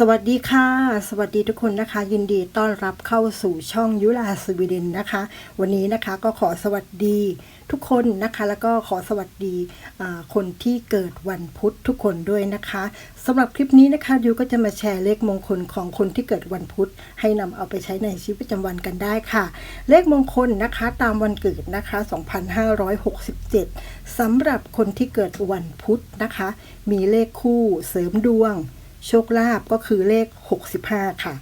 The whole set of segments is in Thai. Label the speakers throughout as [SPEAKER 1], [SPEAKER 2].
[SPEAKER 1] สวัสดีค่ะ สวัสดีทุกคนนะคะ ยินดีต้อนรับเข้าสู่ช่องยุลาสวีเดนนะคะ วันนี้นะคะก็ขอสวัสดีทุกคนนะคะ แล้วก็ขอสวัสดีคนที่เกิดวันพุธทุกคนด้วยนะคะสำหรับคลิปนี้นะคะดิวก็จะมาแชร์เลขมงคลของคนที่เกิดวันพุธ ให้นำเอาไปใช้ในชีวิตประจำวันกันได้ค่ะ เลขมงคลนะคะตามวันเกิดนะคะ 2567สำหรับคนที่เกิดวันพุธนะคะ มีเลขคู่เสริมดวง โชคลาภก็คือเลข 65 ค่ะ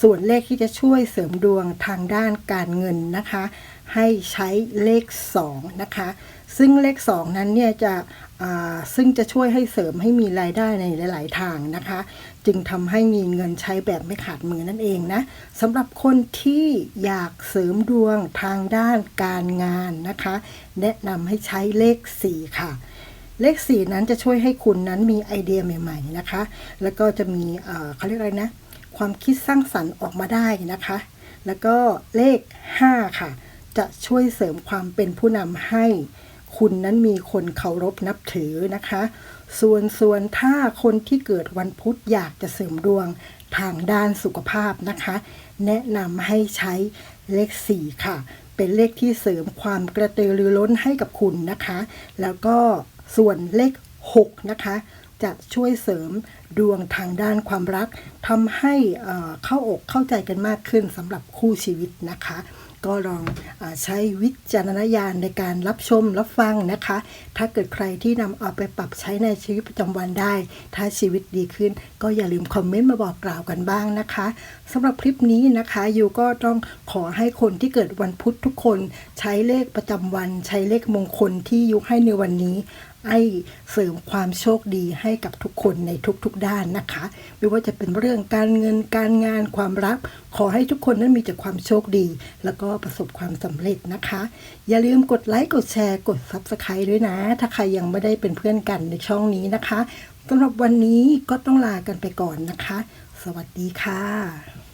[SPEAKER 1] ส่วนเลขที่จะช่วยเสริมดวงทางด้านการเงินนะคะ ให้ใช้เลข 2 นะคะ ซึ่งเลข 2 นั้นเนี่ยจะซึ่งจะช่วยให้เสริมให้มีรายได้ในหลาย ๆ ทางนะคะ จึงทำให้มีเงินใช้แบบไม่ขาดมือนั่นเองนะสำหรับคนที่อยากเสริมดวงทางด้านการงานนะคะ แนะนำให้ใช้เลข 4 ค่ะ เลขสี่นั้นจะช่วยให้คุณนั้นมีไอเดียใหม่ ๆ นะคะ แล้วก็จะมีเอ่อเขาเรียกอะไรนะ ความคิดสร้างสรรค์ออกมาได้นะคะ แล้วก็เลข 5 ค่ะ จะช่วยเสริมความเป็นผู้นำให้ คุณนั้นมีคนเคารพนับถือนะคะ ส่วนส่วนถ้าคนที่เกิดวันพุธอยากจะเสริมดวงทางด้านสุขภาพนะคะ แนะนำให้ใช้เลข 4 ค่ะ เป็นเลขที่เสริมความกระตือรือร้นให้กับคุณนะคะ แล้วก็ ส่วนเลข 6 นะคะ จะช่วยเสริมดวงทางด้านความรักทำให้เข้าอกเข้าใจกันมากขึ้นสำหรับคู่ชีวิตนะคะ ก็ลองอใช้วิจารณญาณในการรับชมรับฟังนะคะ ถ้าเกิดใครที่นำเอาไปปรับใช้ในชีวิตประจำวันได้ ถ้าชีวิตดีขึ้น ก็อย่าลืมคอมเมนต์มาบอกกล่าวกันบ้างนะคะสำหรับคลิปนี้นะคะยูก็ต้องขอให้คนที่เกิดวันพุธทุกคน ใช้เลขประจำวัน ใช้เลขมงคลที่ยุให้ในวันนี้ ให้เสริมความโชคดีให้กับทุกคนในทุกๆด้านนะคะ ไม่ว่าจะเป็นเรื่องการเงินการงานความรัก ขอให้ทุกคนนั้นมีแต่ความโชคดี แล้วก็ประสบความสำเร็จนะคะ อย่าลืมกดไลค์กดแชร์กด Subscribe ด้วยนะ ถ้าใครยังไม่ได้เป็นเพื่อนกันในช่องนี้นะคะสำหรับวันนี้ก็ต้องลากันไปก่อนนะคะ สวัสดีค่ะ